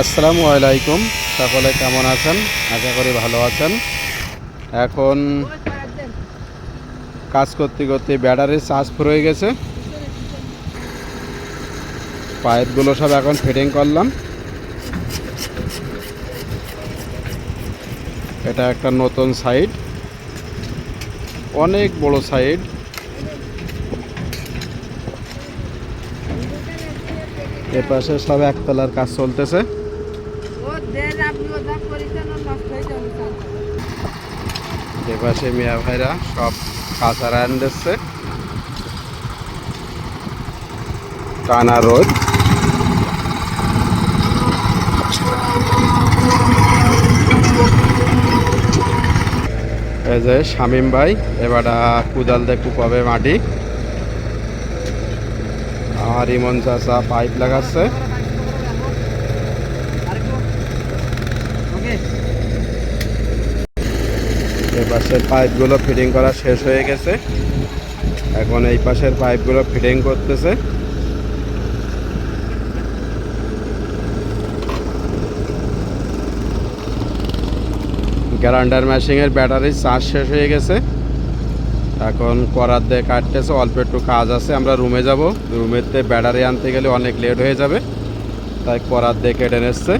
আসসালামু আলাইকুম। সকলে কেমন আছেন? আশা করি ভালো আছেন। এখন কাজ করতে করতে ব্যাটারির চার্জ ফুর হয়ে গেছে। পাইপগুলো সব এখন ফিটিং করলাম। এটা একটা নতুন সাইড। অনেক বড় সাইড। এ পাশে সব একতলার কাজ চলতেছে। এ পাশে মিয়া ভাইরা সব কাঁচা রান দিচ্ছে। টানা রোদ। এই যে শামিম ভাই এবারটা কুদাল দিয়ে কুপাবে মাটি। আর ইমন চাষা পাইপ লাগাচ্ছে। এ পাশের পাইপগুলো ফিটিং করা শেষ হয়ে গেছে। এখন এই পাশের পাইপগুলো ফিটিং করতেছে। গ্যারান্ডার মেশিনের ব্যাটারি চার্জ শেষ হয়ে গেছে। এখন করার দিয়ে কাটতেছে, অল্প একটু কাজ আছে, আমরা রুমে যাব। রুমেতে ব্যাটারি আনতে গেলে অনেক লেট হয়ে যাবে, তাই করার দিয়ে কেটে নিচ্ছে।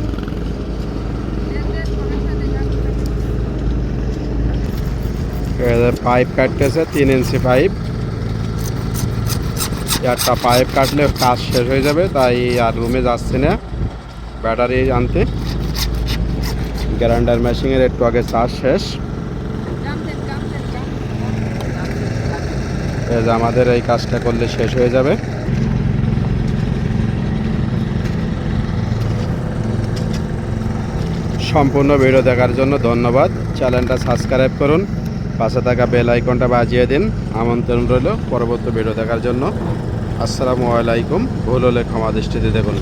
পাইপ কাটতেছে, তিন ইঞ্চি পাইপ একটা পাইপ কাটলে কাজ শেষ হয়ে যাবে, তাই আর রুমে যাচ্ছি না ব্যাটারি আনতে। গ্যারান্ডার মেশিনের একটু আগে চার্জ শেষ। আমাদের এই কাজটা করলে শেষ হয়ে যাবে। সম্পূর্ণ ভিডিও দেখার জন্য ধন্যবাদ। চ্যানেলটা সাবস্ক্রাইব করুন। পাশে থাকা বেল আইকনটা বাজিয়ে দিন। আমন্ত্রণ রইল পরবর্তী ভিডিও দেখার জন্য। আসসালামু আলাইকুম। ভুল হলে ক্ষমা দৃষ্টিতে দেখুন।